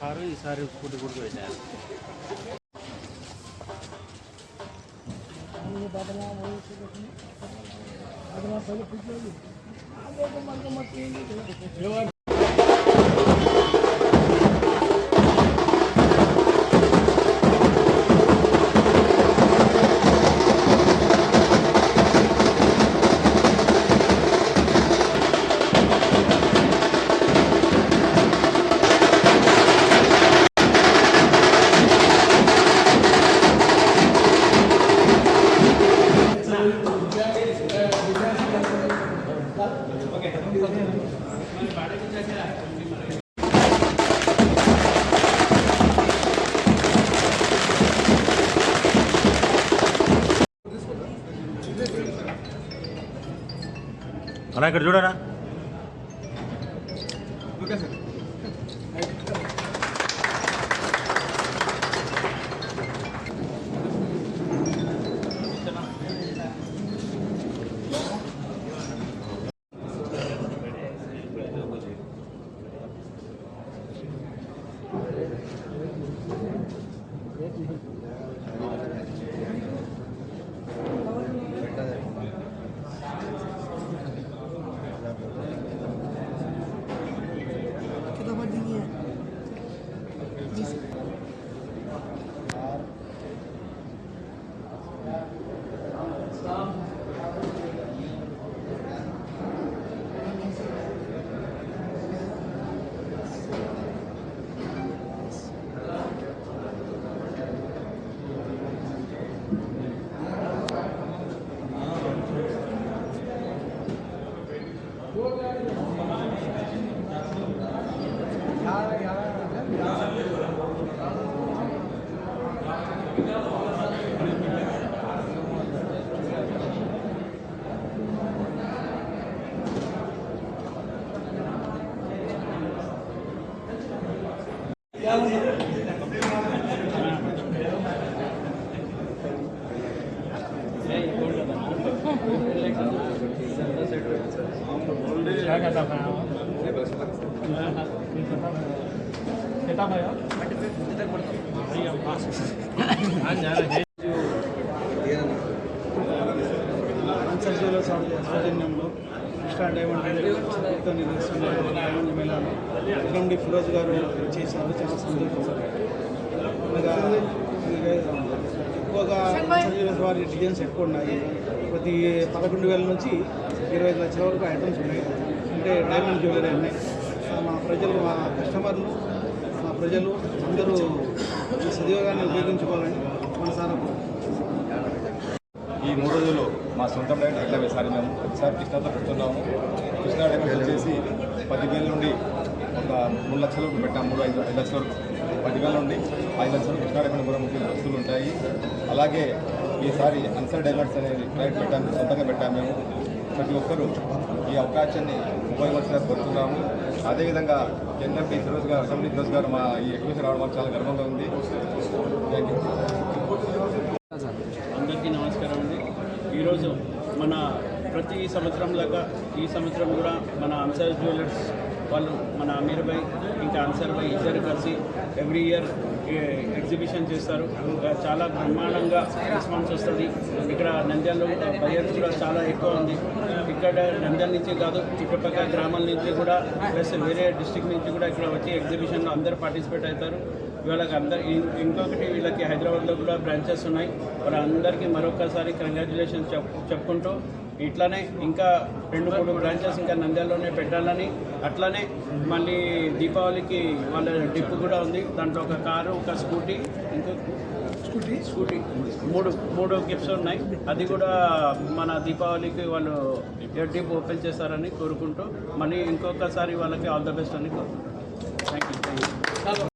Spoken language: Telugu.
కారు ఈసారి స్కూటీ కూడా పెట్టారు అలా ఇక్కడ చూడరా? Okay sir. సౌజన్యంలో కృష్ణా డైమండ్ ప్రభుత్వం నిర్వహిస్తున్న డైమండ్ మేళాను ఎల్ఎండి ఫిరోజ్ గారు చేశారు చాలా సంతోషం ఎక్కువగా వారి డిజైన్స్ ఎక్కువ ఉన్నాయి. ప్రతి పదకొండు వేల నుంచి ఇరవై ఐదు లక్షల వరకు ఐటమ్స్ ఉన్నాయి. అంటే డైమండ్ జ్యువెలరీ ఉన్నాయి మా ప్రజలు మా కస్టమర్లు మా ప్రజలు అందరూ ఈ సద్యోగాన్ని ఉపయోగించుకోవాలని మనసారా ఈ మూడు రోజులు మా సొంత డైరెక్ట్ ఎట్లా వేసారి మేము? ఒకసారి కృష్ణతో పెడుతున్నాము కృష్ణా డైరెక్ట్ వచ్చేసి పదివేల నుండి ఒక మూడు లక్షల వరకు పెట్టాము మూడు ఐదు ఐదు లక్షల వరకు. పదివేల నుండి ఐదు లక్షల వరకు కృష్ణా డైరెక్ట్ కూడా ముఖ్య వస్తువులు ఉంటాయి. అలాగే ఈసారి అన్సర్ డైమండ్స్ అనేది డైరెక్ట్ పెట్టాము సొంతంగా పెట్టాము మేము. ప్రతి ఒక్కరూ ఈ అవకాశాన్ని ఉపయోగించడానికి కోరుతున్నాము. అదేవిధంగా ఎన్ఎంపీ ఫిరోజ్ గారు అసెంబ్లీ ఫిరోజ్ గారు మా ఈ ఎగ్జిబిషన్ రావడం మాకు చాలా గర్వంగా ఉంది. థ్యాంక్ యూ మన ప్రతి సంవత్సరం లాగా ఈ సంవత్సరం కూడా మన అన్సర్ జ్యువెలర్స్ వాళ్ళు మన అమీర్ భాయ్ ఇంకా అన్సర్ భాయ్ ఇద్దరు కలిసి ఎవ్రీ ఇయర్ ఎగ్జిబిషన్ చేస్తారు. చాలా బ్రహ్మాండంగా రెస్పాన్స్ వస్తుంది. ఇక్కడ నంద్యాలలో బయర్స్ కూడా చాలా ఎక్కువ ఉంది. ఇక్కడ నంద్యాల నుంచి కాదు చుట్టుపక్కల గ్రామాల నుంచి కూడా ప్లస్ వేరే డిస్టిక్ నుంచి కూడా ఇక్కడ వచ్చి ఎగ్జిబిషన్లో అందరూ పార్టిసిపేట్ అవుతారు. వీళ్ళకి అందరు ఇంకొకటి వీళ్ళకి హైదరాబాద్లో కూడా బ్రాంచెస్ ఉన్నాయి. వాళ్ళందరికీ మరొకసారి కంగ్రాచులేషన్ చెప్ చెప్పుకుంటూ ఇట్లానే ఇంకా రెండు మూడు బ్రాంచెస్ ఇంకా నంద్యాలలోనే పెట్టాలని అట్లానే మళ్ళీ దీపావళికి వాళ్ళ డిప్ కూడా ఉంది. దాంట్లో ఒక కారు ఒక స్కూటీ ఇంకో స్కూటీ స్కూటీ మూడు మూడు గిఫ్ట్స్ ఉన్నాయి. అది కూడా మన దీపావళికి వాళ్ళు డిప్ ఓపెన్ చేస్తారని కోరుకుంటూ మళ్ళీ ఇంకొకసారి వాళ్ళకి ఆల్ ద బెస్ట్ అని కోరుకుంటున్నాను థ్యాంక్ యూ